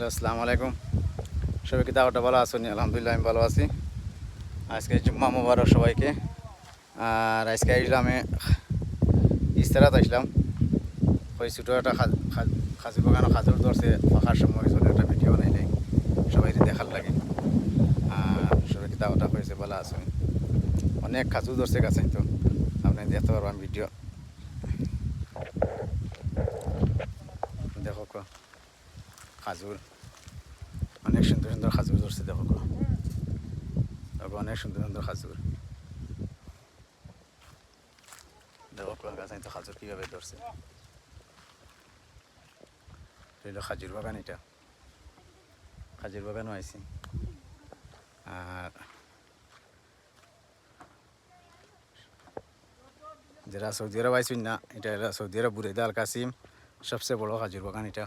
Hello, আসসালামু আলাইকুম। সবাই কি দাওয়াটা ভালো আছেন আলহামদুলিল্লাহ, আমি ভালো আছি। আজকে জুম্মা মুবারক সবাইকে। আর আজকে আসলাম আমি ইস্তারাত আসলাম। ওই ছোটো একটা খাজ- খাজ- খাজুর বাগানো খাজুর ধরছে ফাঁকার সময় ছোটো একটা ভিডিও বানাইলে সবাই দেখার লাগে। আর সবাইকে দাওয়াটা হয়েছে, ভালো আছেন অনেক খাজুর ধরছে গাছে, তো আপনি দেখতে পারবেন ভিডিও। দেখো। খাজুর। অনেক সুন্দর সুন্দর খাজুর ধরছে, দেখো দেখো অনেক সুন্দর সুন্দর খাজুর। দেখো গাছ তো খাজুর কীভাবে ধরছে। এটা খাজুর বাগান এটা। খাজুর বাগানও আইছি আর যারা সৌদি আরব আইসুন না, এটা সৌদি আরব বুরেদা আল কাসিম সবচেয়ে বড় খাজুর বাগান এটা।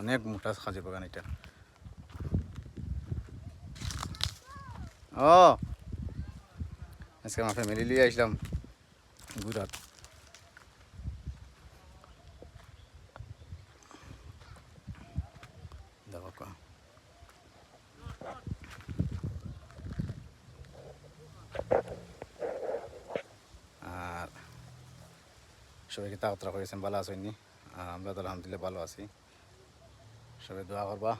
অনেক মোটা খাজুর বাগান এটা। ও, আজকে আমার ফ্যামিলি নিয়ে আসলাম গুজরাট। সবাইকে তাড়াতাড়ি করেছেন, ভালো আছেননি আর আমরা তো আলহামদুলিল্লাহ ভালো আছি। সবাই দোয়া করবা।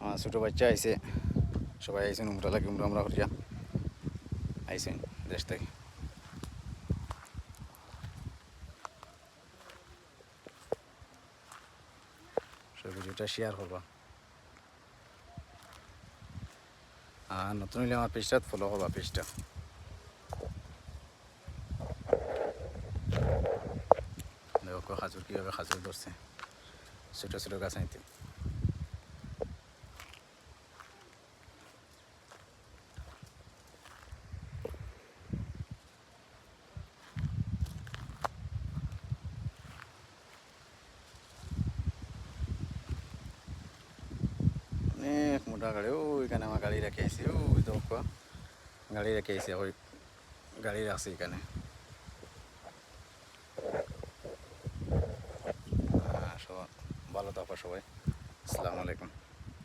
আমার ছোটো বাচ্চা আইছে। সবাই আইসেন উমরা লাগে উমরা আমরা করিয়া। আইসেন দেশ থেকে। সবাই ভিডিওটা শেয়ার করবা। আর নতুন হইলে আমার পেজটা ফলো করবা, পেজটা। দেখো খাজুর কীভাবে খাজুর ধরছে। ছোটো ছোটো গাছ আনতে অনেক মোটা গাড়ি ওইখানে আমার গাড়ি রেখে আইসি ওই দেখো গাড়ি রেখে আইসি ওই গাড়ি রাখছি এখানে আহ, সবাই ভালো থাকো সবাই আসসালামু আলাইকুম